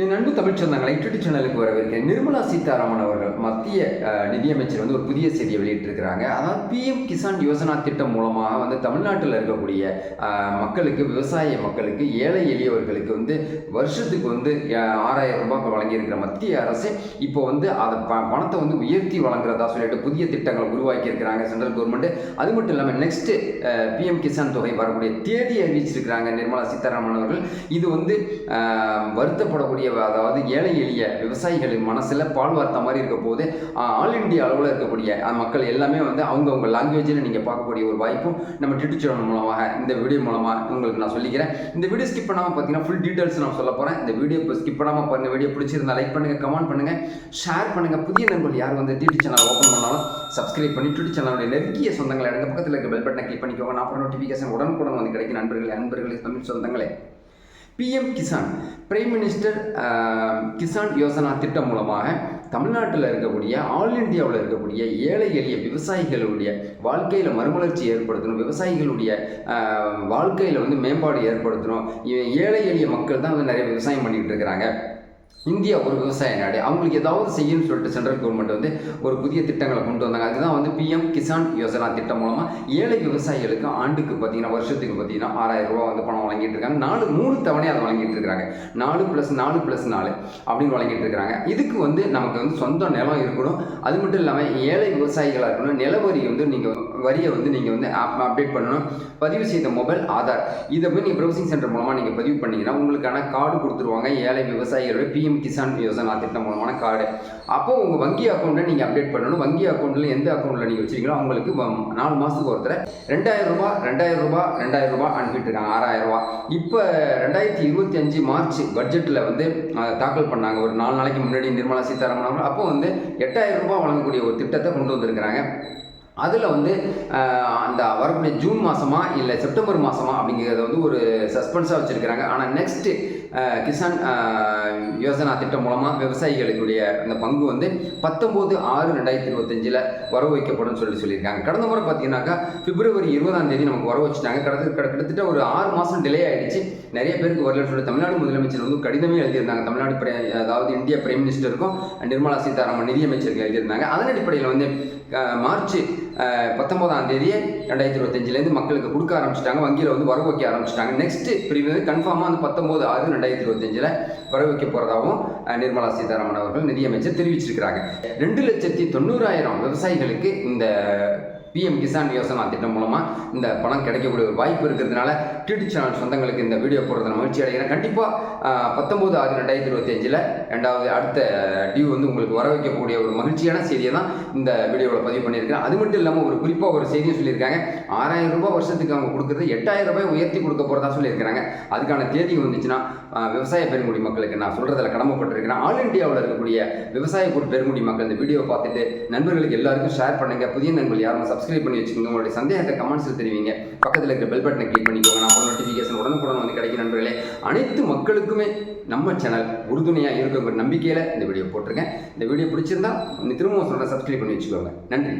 என் அன்பு தமிழ் சொந்தங்களை யூடியூப் சேனலுக்கு வரவேற்கிறேன். நிர்மலா சீதாராமன் அவர்கள் மத்திய நிதியமைச்சர் வந்து ஒரு புதிய செய்தியை வெளியிட்டிருக்கிறாங்க. அதாவது பிஎம் கிசான் யோசனா திட்டம் மூலமாக வந்து தமிழ்நாட்டில் இருக்கக்கூடிய மக்களுக்கு விவசாய மக்களுக்கு ஏழை எளியவர்களுக்கு வந்து வருஷத்துக்கு வந்து ஆறாயிரம் ரூபாய் வழங்கியிருக்கிற மத்திய அரசு இப்போ வந்து அதை ப பணத்தை வந்து உயர்த்தி வழங்குறதா சொல்லிட்டு புதிய திட்டங்களை உருவாக்கி இருக்கிறாங்க சென்ட்ரல் கவர்மெண்ட். அது மட்டும் இல்லாமல் நெக்ஸ்ட் பிஎம் கிசான் தொகை வரக்கூடிய தேதி அறிவிச்சிருக்கிறாங்க நிர்மலா சீதாராமன் அவர்கள். இது வந்து வருத்தப்படக்கூடிய அதாவது ஏழை எளிய விவசாயிகளின் மனசில் பால் வார்த்த மாதிரி இருக்க போது ஆல் இந்தியா அளவில் இருக்கக்கூடிய மக்கள் எல்லாமே வந்து அவங்கவுங்க லாங்குவேஜில் நீங்கள் பார்க்கக்கூடிய ஒரு வாய்ப்பும் நம்ம யூடியூப் சேனல் மூலமாக இந்த வீடியோ மூலமாக உங்களுக்கு நான் சொல்லிக்கிறேன். இந்த வீடியோ ஸ்கிப் பண்ணாமல் பார்த்தீங்கன்னா ஃபுல் டீட்டெயில்ஸ் நான் சொல்ல போகிறேன் இந்த வீடியோ இப்போ ஸ்கிப் பண்ணாமல் பாருங்கள் வீடியோ பிடிச்சிருந்தா லைக் பண்ணுங்கள் கமெண்ட் பண்ணுங்கள் ஷேர் பண்ணுங்கள் புதிய நண்பர்கள் யார் வந்து டிடி சேனல் ஓப்பன் பண்ணாலும் சப்ஸ்கிரைப் பண்ணி யூடியூப் சேனலுடைய நெருங்கிய சொந்தங்களை எடுங்க பக்கத்தில் இருக்க பெல் பட்டனை கிளிக் பண்ணிக்கோங்க. நான் அப்புறம் நோட்டிஃபிகேஷன் உடனுக்குடன் வந்து கிடைக்கும். நண்பர்களே நண்பர்களே தமிழ் சொந்தங்களே. P M Kisan prime minister Kisan Yojana திட்டம் மூலமாக தமிழ்நாட்டில் இருக்கக்கூடிய ஆல் இந்தியாவில் இருக்கக்கூடிய ஏழை எளிய விவசாயிகளுடைய வாழ்க்கையில் மறுமலர்ச்சி ஏற்படுத்தணும். விவசாயிகளுடைய uh, வாழ்க்கையில் வந்து மேம்பாடு ஏற்படுத்தணும். ஏ- ஏழை எளிய மக்கள் தான் வந்து நிறைய விவசாயம் பண்ணிக்கிட்டு இருக்கிறாங்க. இந்தியா ஒரு விவசாய நாடு. அவங்களுக்கு ஏதாவது செய்யணும்னு சொல்லிட்டு சென்ட்ரல் கவர்மெண்ட் வந்து ஒரு புதிய திட்டங்களை கொண்டு வந்தாங்க. அதுதான் வந்து பிஎம் கிசான் யோசனா திட்டம் மூலமாக ஏழை விவசாயிகளுக்கு ஆண்டுக்கு பார்த்தீங்கன்னா வருஷத்துக்கு பார்த்தீங்கன்னா ஆறாயிரம் ரூபா வந்து பணம் வழங்கிட்டு இருக்காங்க. நாலு மூணு தவணை அதை வழங்கிட்டு இருக்காங்க. நாலு ப்ளஸ் நாலு ப்ளஸ் நாலு அப்படின்னு வழங்கிட்டு இருக்காங்க. இதுக்கு வந்து நமக்கு வந்து சொந்த நிலம் இருக்கணும். அது மட்டும் இல்லாமல் ஏழை விவசாயிகளாக இருக்கணும். நிலவரி வந்து நீங்கள் வரியை வந்து நீங்கள் வந்து அப்டேட் பண்ணணும். பதிவு செய்த மொபைல் ஆதார். இதை போய் நீங்கள் ப்ரௌசிங் சென்டர் மூலமாக நீங்கள் பதிவு பண்ணீங்கன்னா உங்களுக்கான கார்டு கொடுத்துருவாங்க. ஏழை விவசாயிகளோட பிஎம் கிசான் யோசனா திட்டம் மூலமான கார்டு. அப்போ உங்கள் வங்கி அக்கௌண்ட்டை நீங்கள் அப்டேட் பண்ணணும். வங்கி அக்கௌண்ட்டில் எந்த அக்கௌண்ட்டில் நீங்கள் வச்சிருக்கீங்களோ அவங்களுக்கு நாலு மாதத்துக்கு ஒருத்தர் ரெண்டாயிரம் ரூபா ரெண்டாயிரம் ரூபாய் ரெண்டாயிரம் ரூபா அனுப்பிட்டு இருக்காங்க. ஆறாயிரம் ரூபா. இப்போ ரெண்டாயிரத்தி இருபத்தி அஞ்சு மார்ச் பட்ஜெட்டில் வந்து தாக்கல் பண்ணாங்க. ஒரு நாலு நாளைக்கு முன்னாடி நிர்மலா சீதாராமன் அவர்கள். அப்போ வந்து எட்டாயிரம் ரூபாய் வழங்கக்கூடிய ஒரு திட்டத்தை கொண்டு வந்திருக்கிறாங்க. அதில் வந்து அந்த வரக்கூடிய ஜூன் மாதமா இல்லை செப்டம்பர் மாதமா அப்படிங்கிறத வந்து ஒரு சஸ்பென்ஸாக வச்சுருக்கிறாங்க. ஆனால் நெக்ஸ்ட்டு கிசான் யோசனா திட்டம் மூலமாக விவசாயிகளுடைய அந்த பங்கு வந்து பத்தொம்போது ஆறு ரெண்டாயிரத்தி இருபத்தஞ்சில் வர வைக்கப்படும் சொல்லி சொல்லியிருக்காங்க. கடந்த முறை பார்த்தீங்கன்னாக்கா பிப்ரவரி இருபதாம் தேதி நமக்கு வர வச்சுட்டாங்க. கடந்த கிட்ட- கிட்டத்தட்ட ஒரு ஆறு மாதம் டிலே ஆயிடுச்சு. நிறைய பேருக்கு வரலன்னு சொல்லி தமிழ்நாடு முதலமைச்சர் வந்து கடிதமே எழுதியிருந்தாங்க. தமிழ்நாடு பிர- அதாவது இந்திய பிரைம் மினிஸ்டருக்கும் நிர்மலா சீதாராமன் நிதியமைச்சருக்கு எழுதியிருந்தாங்க. அதன் அடிப்படையில் வந்து மார்ச் பத்தொம்போதாம் பத்தொன்பதாம் தேதியே ரெண்டாயிரத்தி இருபத்தஞ்சிலேருந்து மக்களுக்கு கொடுக்க ஆரம்பிச்சிட்டாங்க. வங்கியில் வந்து வரவு வைக்க ஆரம்பிச்சிட்டாங்க. நெக்ஸ்ட் பிரிவு வந்து கன்ஃபார்மாக வந்து பத்தொம்போது ஆறு ரெண்டாயிரத்தி இருபத்தஞ்சில் வர வைக்க போகிறதாகவும் நிர்மலா சீதாராமன் அவர்கள் நிதியமைச்சர் தெரிவிச்சிருக்கிறாங்க. ரெண்டு லட்சத்தி தொண்ணூறாயிரம் விவசாயிகளுக்கு இந்த பிஎம் கிசான் யோசனா திட்டம் மூலமாக இந்த பணம் கிடைக்கக்கூடிய ஒரு வாய்ப்பு இருக்கிறதுனால டிடி சேனல் சொந்தங்களுக்கு இந்த வீடியோ போடுறதுல மகிழ்ச்சி அடைகிறேன். கண்டிப்பாக பத்தொம்போது ஆறு ரெண்டாயிரத்தி இருபத்தி அஞ்சில் ரெண்டாவது அடுத்த டியூ வந்து உங்களுக்கு வர வைக்கக்கூடிய ஒரு மகிழ்ச்சியான செய்தியை தான் இந்த வீடியோவில் பதிவு பண்ணியிருக்கேன் அது மட்டும் இல்லாமல் ஒரு குறிப்பாக ஒரு செய்தியும் சொல்லியிருக்காங்க. ஆறாயிரம் ரூபாய் வருஷத்துக்கு அவங்க கொடுக்குறது எட்டாயிரம் ரூபாய் உயர்த்தி கொடுக்க போகிறதா சொல்லியிருக்கிறாங்க. அதுக்கான தேதி வந்துச்சுன்னா விவசாய பெருங்குடி மக்களுக்கு நான் சொல்கிறதில் கடமைப்பட்டிருக்கிறேன். ஆல் இந்தியாவில் இருக்கக்கூடிய விவசாய பெருங்குடி மக்கள் இந்த வீடியோ பார்த்துட்டு நண்பர்களுக்கு எல்லாருக்கும் ஷேர் பண்ணுங்கள் புதிய நண்பர்கள் யாரும் சப்ஸ்கிரைப் பண்ணி வச்சுக்கோங்க. உங்களுடைய சந்தேகத்தை கமெண்ட்ஸில் தெரிவிங்க. பக்கத்தில் இருக்கிற பெல் பட்டனை கிளிக் பண்ணிக்கோங்க. நான் நோட்டிஃபிகேஷன் உடனுக்குடன் வந்து கிடைக்கும் நண்பர்களே. அனைத்து மக்களுக்குமே நம்ம சேனல் உறுதுணையாக இருக்குங்கிற நம்பிக்கையில் இந்த வீடியோ போட்டிருக்கேன். இந்த வீடியோ பிடிச்சிருந்தா திரும்பவும் சொல்கிறேன் சப்ஸ்கிரைப் பண்ணி வச்சுக்கோங்க. நன்றி.